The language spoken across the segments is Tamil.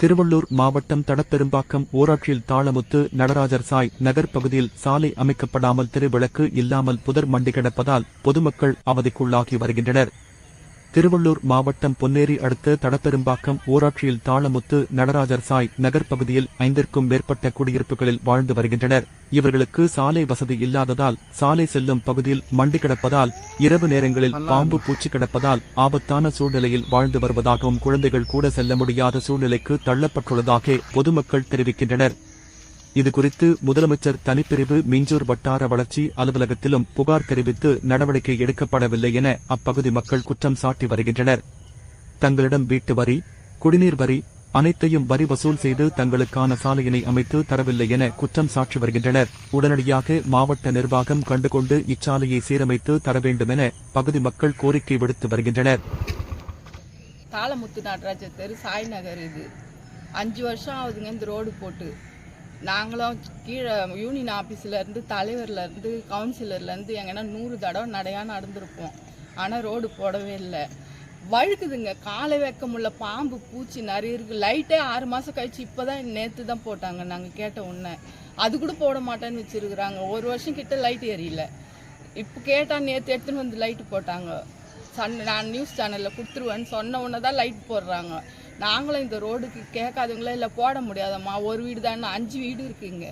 திருவள்ளூர் மாவட்டம் தடப்பெரும்பாக்கம் ஊராட்சியில் தாளமுத்து நடராஜர் சாய் நகர் பகுதியில் சாலை அமைக்கப்படாமல் திருவிளக்கு இல்லாமல் புதர் மண்டி கிடப்பதால் பொதுமக்கள் அவதிக்குள்ளாகி வருகின்றனர். திருவள்ளூர் மாவட்டம் பொன்னேரி அடுத்த தடப்பெரும்பாக்கம் ஊராட்சியில் தாளமுத்து நடராஜர் சாய் நகர் பகுதியில் ஐந்திற்கும் மேற்பட்ட குடியிருப்புகளில் வாழ்ந்து வருகின்றனர். இவர்களுக்கு சாலை வசதி இல்லாததால் சாலை செல்லும் பகுதியில் மண்டி கிடப்பதால் இரவு நேரங்களில் பாம்பு பூச்சி கிடப்பதால் ஆபத்தான சூழ்நிலையில் வாழ்ந்து வருவதாகவும் குழந்தைகள் கூட செல்ல முடியாத சூழ்நிலைக்கு தள்ளப்பட்டுள்ளதாக பொதுமக்கள் தெரிவிக்கின்றனர். இதுகுறித்து முதலமைச்சர் தனிப்பிரிவு மிஞ்சூர் வட்டார வளர்ச்சி அலுவலகத்திலும் புகார் தெரிவித்து நடவடிக்கை எடுக்கப்படவில்லை என அப்பகுதி மக்கள் குற்றம் சாட்டி வருகின்றனர். தங்களிடம் வீட்டு வரி குடிநீர் வரி அனைத்தையும் வரி வசூல் செய்து தங்களுக்கான சாலையினை அமைத்து தரவில்லை என குற்றம் சாட்டி வருகின்றனர். உடனடியாக மாவட்ட நிர்வாகம் கண்டுகொண்டு இச்சாலையை சீரமைத்து தர வேண்டும் என பகுதி மக்கள் கோரிக்கை விடுத்து வருகின்றனர். தாளமுத்து நடராஜர் தெரு சாய் நகர் இது. அஞ்சு வருஷம் ஆகுதுங்க இந்த ரோடு போட்டு. நாங்களும் கீழே யூனியன் ஆஃபீஸ்லேருந்து தலைவர்லேருந்து கவுன்சிலர்லேருந்து எங்கன்னா நூறு தடவை நடையா நடந்திருப்போம். ஆனால் ரோடு போடவே இல்லை. வழுக்குதுங்க. காலை வைக்க முடியல. பாம்பு பூச்சி நிறைய இருக்குது லைட்டே ஆறு மாதம் கழிச்சு இப்பதான் நேற்று தான் போட்டாங்க. நாங்கள் கேட்ட உடனே. அது கூட போட மாட்டேன்னு வச்சுருக்குறாங்க. ஒரு வருஷம் கிட்ட லைட் எரியல இப்போ கேட்டால் நேற்று எடுத்துன்னு வந்து லைட்டு போட்டாங்க. சன் நான் நியூஸ் சேனலில் கொடுத்துருவேன்னு சொன்ன உடனே தான் லைட் போடுறாங்க. நாங்களும் இந்த ரோடுக்கு கேட்காதவங்களே இல்லை போட முடியாதம்மா. ஒரு வீடு தான் அஞ்சு வீடு இருக்குங்க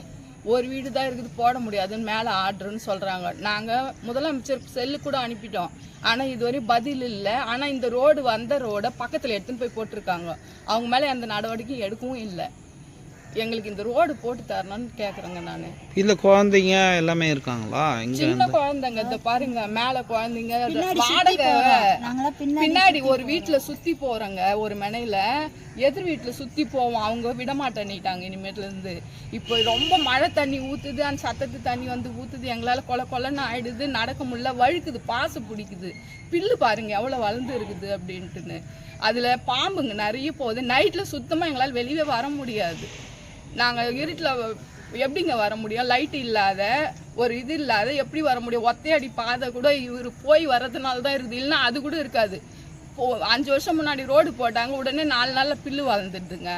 ஒரு வீடு தான் இருக்குது போட முடியாதுன்னு மேலே ஆர்டர்னு சொல்கிறாங்க நாங்கள் முதலமைச்சர் செல்லு கூட அனுப்பிட்டோம். ஆனால் இதுவரையும் பதில் இல்லை. ஆனால் இந்த ரோடு வந்த ரோடை பக்கத்தில் எடுத்துன்னு போய் போட்டிருக்காங்க. அவங்க மேலே எந்த நடவடிக்கையும் எடுக்கவும் இல்லை. எங்களுக்கு இந்த ரோடு போட்டு தரணும்னு கேட்குறேங்க நான். இதுல குழந்தைங்க எல்லாமே இருக்காங்களா? இங்க சின்ன குழந்தைங்க இந்த பாருங்க மேல குழந்தைங்க வாடகை. பின்னாடி ஒரு வீட்டுல சுத்தி போறோங்க ஒரு மனையில. எதிர் வீட்டுல சுத்தி போவோம் அவங்க விட மாட்டேன்னிட்டாங்க இனிமேட்ல இருந்து. இப்போ ரொம்ப மழை தண்ணி ஊத்துது அந்த சத்தத்து தண்ணி வந்து ஊத்துது எங்களால கொல கொலன்னு ஆயிடுது நடக்க முடியல வழுக்குது பாசு பிடிக்குது. பில்லு பாருங்க எவ்வளவு வளர்ந்து இருக்குது அப்படின்ட்டுன்னு. அதுல பாம்புங்க நிறைய போகுது. நைட்ல சுத்தமா எங்களால வெளியே வர முடியாது. நாங்கள் இருட்டில் எப்படிங்க வர முடியும்? லைட் இல்லாத ஒரு இது இல்லாத எப்படி வர முடியும்? ஒத்தையடி பாதை கூட இவர் போய் வர்றதுனால தான் இருக்குது. இல்லைன்னா அது கூட இருக்காது. அஞ்சு வருஷம் முன்னாடி ரோடு போட்டாங்க. உடனே நாலு நாளில் பில்லு வளர்ந்துடுதுங்க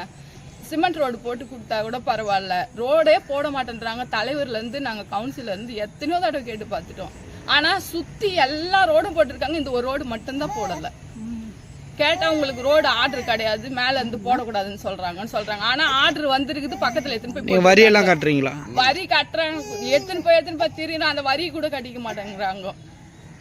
சிமெண்ட் ரோடு போட்டு கொடுத்தா கூட பரவாயில்ல. ரோடே போட மாட்டேன்றாங்க. தலைவர்லேருந்து நாங்கள் கவுன்சிலருந்து எத்தனையோ தடவை கேட்டு பார்த்துட்டோம். ஆனால் சுற்றி எல்லா ரோடும் போட்டிருக்காங்க. இந்த ஒரு ரோடு மட்டும்தான் போடலை. கேட்டா உங்களுக்கு ரோடு ஆர்டர் கிடையாது மேல இருந்து போடக்கூடாதுன்னு சொல்றாங்கன்னு சொல்றாங்க. ஆனா ஆர்டர் வந்திருக்குது பக்கத்துல எடுத்துன்னு போய் நீங்க வரியெல்லாம் கட்டுறீங்களா? வரி கட்டுறாங்க. எடுத்துன்னு போய் எடுத்துன்னு போய் திரியும் அந்த வரி கூட கட்டிக்க மாட்டேங்கிறாங்க.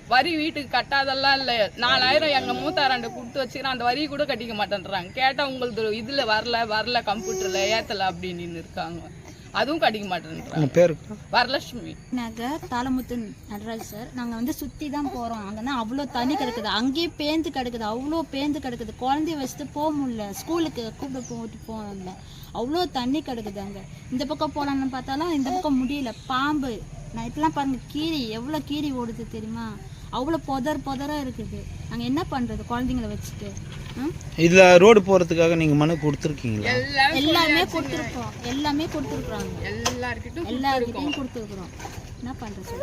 வரி வீட்டுக்கு கட்டாதெல்லாம் இல்லை. நாலாயிரம் எங்க மூத்தாராண்ட கொடுத்து வச்சுக்கிறேன் அந்த வரி கூட கட்டிக்க மாட்டேன்றாங்க. கேட்டா உங்களுக்கு இதுல வரல வரல கம்ப்யூட்டர்ல ஏத்தல அப்படின்னு இருக்காங்க. அதுவும் கட்டிக்க மாட்டேன்றாங்க. உங்க பேரு? வரலட்சுமி. நகர் தாளமுத்து நடராஜ் சார். நாங்கள் வந்து சுற்றி தான் போகிறோம் அங்கன்னா அவ்வளோ தண்ணி கிடக்குது. அங்கேயே பேந்து கிடக்குது. அவ்வளோ பேந்து கிடக்குது. குழந்தைய வச்சுட்டு போக முடியல. ஸ்கூலுக்கு கூப்பிட்டு போட்டு போகல அவ்வளோ தண்ணி கிடக்குது அங்கே. இந்த பக்கம் போகலான்னு பார்த்தாலும் இந்த பக்கம் முடியல. பாம்பு. நைட்லாம் பாருங்க. கீரி எவ்வளோ கீரி ஓடுது தெரியுமா? அவ்வளோ புதர் புதராக இருக்குது. நாங்கள் என்ன பண்ணுறது குழந்தைங்கள வச்சுட்டு? இதுல ரோடு போறதுக்காக நீங்க மனு கொடுத்துருக்கீங்களா? எல்லாம் எல்லாமே கொடுத்துருக்கோம். எல்லாமே கொடுத்துருக்குறாங்க. எல்லார்கிட்டும் எல்லாருக்கிட்டையும் கொடுத்துருக்குறோம். என்ன பண்ணுறது?